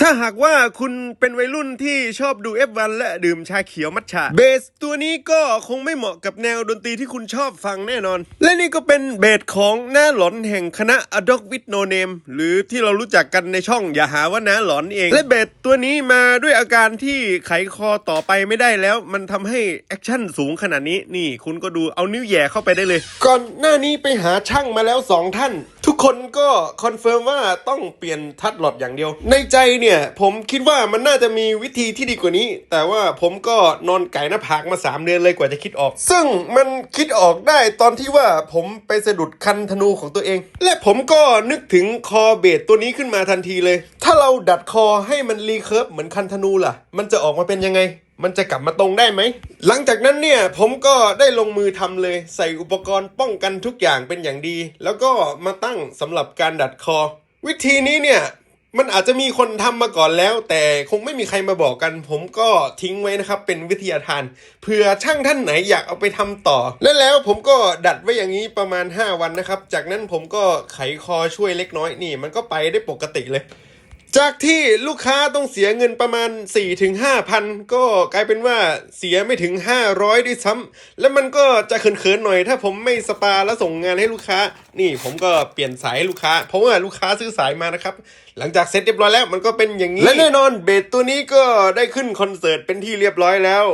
ถ้าหากว่าคุณเป็นวัยรุ่นที่ชอบดู F1 และดื่มชาเขียวมัทฉะเบสตัวนี้ก็คงไม่เหมาะกับแนวดนตรีที่คุณชอบฟังแน่นอน และนี่ก็เป็นเบสของน้าหลอนแห่งคณะ a d o g with No Name หรือที่เรารู้จักกันในช่องอย่าหาว่าน้าหลอนเอง และเบสตัวนี้มาด้วยอาการที่ไขคอต่อไปไม่ได้แล้ว มันทำให้แอคชั่นสูงขนาดนี้นี่คุณก็ดูเอานิ้วแย่เข้าไปได้เลย ก่อนหน้านี้ไปหาช่างมาแล้วสองท่าน ทุกคนก็คอนเฟิร์มว่าต้องเปลี่ยนทัดหลอดอย่างเดียว ในใจเนี่ย ผมคิดว่ามันน่าจะมีวิธีที่ดีกว่านี้ แต่ว่าผมก็นอนไก่หน้าผากมา 3 เดือนเลยกว่าจะคิดออก ซึ่งมันคิดออกได้ตอนที่ว่าผมไปสะดุดคันธนูของตัวเอง และผมก็นึกถึงคอเบสตัวนี้ขึ้นมาทันทีเลย ถ้าเราดัดคอให้มันรีเคิร์ฟเหมือนคันธนูล่ะ มันจะออกมาเป็นยังไง มันจะกลับมาตรงได้ไหม หลังจากนั้นเนี่ยผมก็ได้ลงมือทำเลยใส่อุปกรณ์ป้องกันทุกอย่างเป็นอย่างดี แล้วก็มาตั้งสำหรับการดัดคอ วิธีนี้เนี่ยมันอาจจะมีคนทำมาก่อนแล้ว แต่คงไม่มีใครมาบอกกัน ผมก็ทิ้งไว้นะครับ เป็นวิทยาทานเผื่อช่างท่านไหนอยากเอาไปทำต่อ และแล้วผมก็ดัดไว้อย่างนี้ประมาณ 5 วันนะครับ จากนั้นผมก็ไขคอช่วยเล็กน้อยนี่ มันก็ไปได้ปกติเลย จากที่ลูกค้าต้องเสียเงินประมาณ 4-5ถึงพันก็กลายเป็นว่าเสียไม่ถึง 500 ด้วยซ้ำแล้วมันก็จะเขินๆหน่อย ถ้าผมไม่สปาแล้วส่งงานให้ลูกค้า นี่ผมก็เปลี่ยนสายให้ลูกค้า เพราะว่าลูกค้าซื้อสายมานะครับ หลังจากเสร็จเรียบร้อยแล้วมันก็เป็นอย่างนี้ และแน่นอนเบสตัวนี้ก็ได้ขึ้นคอนเสิร์ตเป็นที่เรียบร้อยแล้ว